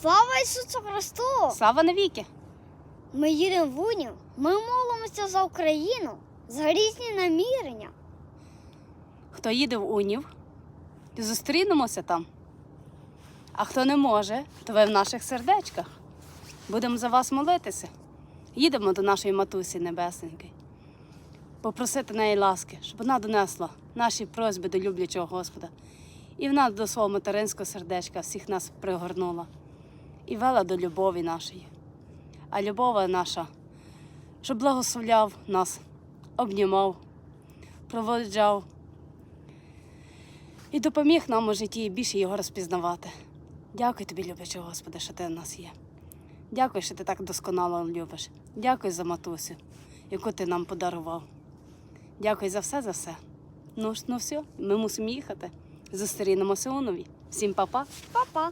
Слава Ісусу Христу! Слава навіки! Ми їдемо в Унів, ми молимося за Україну, за різні намірення. Хто їде в Унів, зустрінемося там. А хто не може, то ви в наших сердечках. Будемо за вас молитися. Їдемо до нашої матусі небесненької. Попросити неї ласки, щоб вона донесла наші просьби до люблячого Господа. І вона до свого материнського сердечка всіх нас пригорнула і вела до любові нашої. А любова наша, щоб благословляв нас, обнімав, проводжав і допоміг нам у житті більше його розпізнавати. Дякую тобі, люблячий Господи, що ти в нас є. Дякую, що ти так досконало любиш. Дякую за матусю, яку ти нам подарував. Дякую за все, за все. Ну, ж, ну все, ми мусимо їхати. Зустрінемося у нові. Всім па-па. Па-па!